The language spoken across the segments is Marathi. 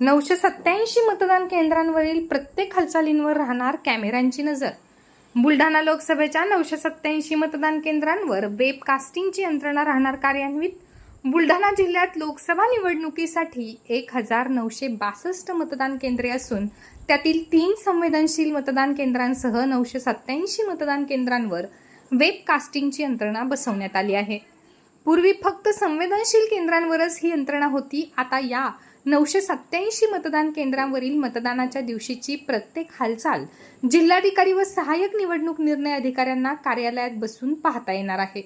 नऊशे सत्याऐंशी मतदान केंद्रांवरील प्रत्येक हालचालींवर राहणार कॅमेऱ्यांची नजर. बुलढाणा लोकसभेच्या नऊशे सत्याऐंशी मतदान केंद्रांवर वेब कास्टिंगची यंत्रणा राहणार कार्यान्वित. बुलढाणा जिल्ह्यात लोकसभा निवडणुकीसाठी एक हजार नऊशे बासष्ट मतदान केंद्रे असून त्यातील तीन संवेदनशील मतदान केंद्रांसह नऊशे सत्याऐंशी मतदान केंद्रांवर वेब कास्टिंगची यंत्रणा बसवण्यात आली आहे. पूर्वी फक्त संवेदनशील केंद्रांवरच ही यंत्रणा होती आता या नऊशे सत्याऐंशी मतदान केंद्रांवरील मतदानाच्या दिवशीची प्रत्येक हालचाल जिल्हाधिकारी व सहाय्यक निवडणूक निर्णय अधिकाऱ्यांना कार्यालयात बसून पाहता येणार आहे.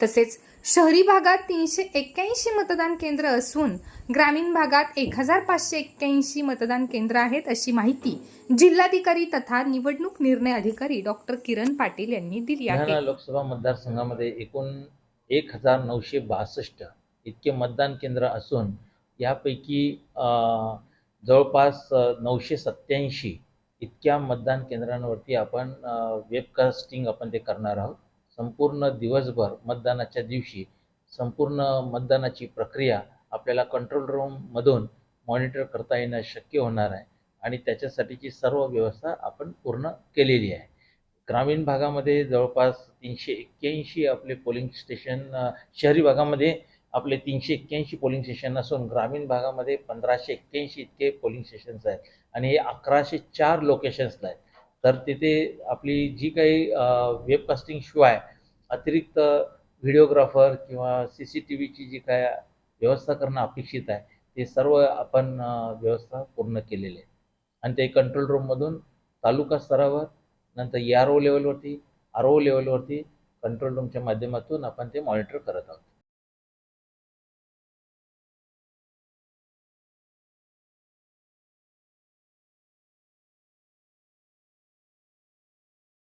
तसेच शहरी भागात तीनशे एक्क्याऐंशी मतदान केंद्र असून ग्रामीण भागात एक हजार पाचशे एक्क्याऐंशी मतदान केंद्र आहेत अशी माहिती जिल्हाधिकारी तथा निवडणूक निर्णय अधिकारी डॉक्टर किरण पाटील यांनी दिली आहे. लोकसभा मतदारसंघामध्ये एकूण एक हजार नऊशे बासष्ट इतके मतदान केंद्र असून यापैकी जवळपास नऊशे सत्याऐंशी इतक्या मतदान केंद्रांवरती आपण वेबकास्टिंग आपण ते करणार आहोत. संपूर्ण दिवसभर मतदानाच्या दिवशी संपूर्ण मतदानाची प्रक्रिया आपल्याला कंट्रोल रूममधून मॉनिटर करता येणं शक्य होणार आहे आणि त्याच्यासाठीची सर्व व्यवस्था आपण पूर्ण केलेली आहे. ग्रामीण भागामध्ये जवळपास तीनशे एक्क्याऐंशी आपले पोलिंग स्टेशन शहरी भागामध्ये आपले तीनशे एक्क्याऐंशी पोलिंग स्टेशन असून ग्रामीण भागामध्ये पंधराशे एक्क्याऐंशी इतके पोलिंग स्टेशन्स आहेत. आणि हे अकराशे चार लोकेशन्सला आहेत. तर तिथे आपली जी काही वेबकास्टिंग शिवाय अतिरिक्त व्हिडिओग्राफर किंवा सी सी टी व्हीची जी काय व्यवस्था करणं अपेक्षित आहे ते सर्व आपण व्यवस्था पूर्ण केलेली आहे. आणि ते कंट्रोल रूममधून तालुका स्तरावर नंतर ई आर ओ लेवलवरती आर ओ लेवलवरती कंट्रोल रूमच्या माध्यमातून आपण ते मॉनिटर करत आहोत.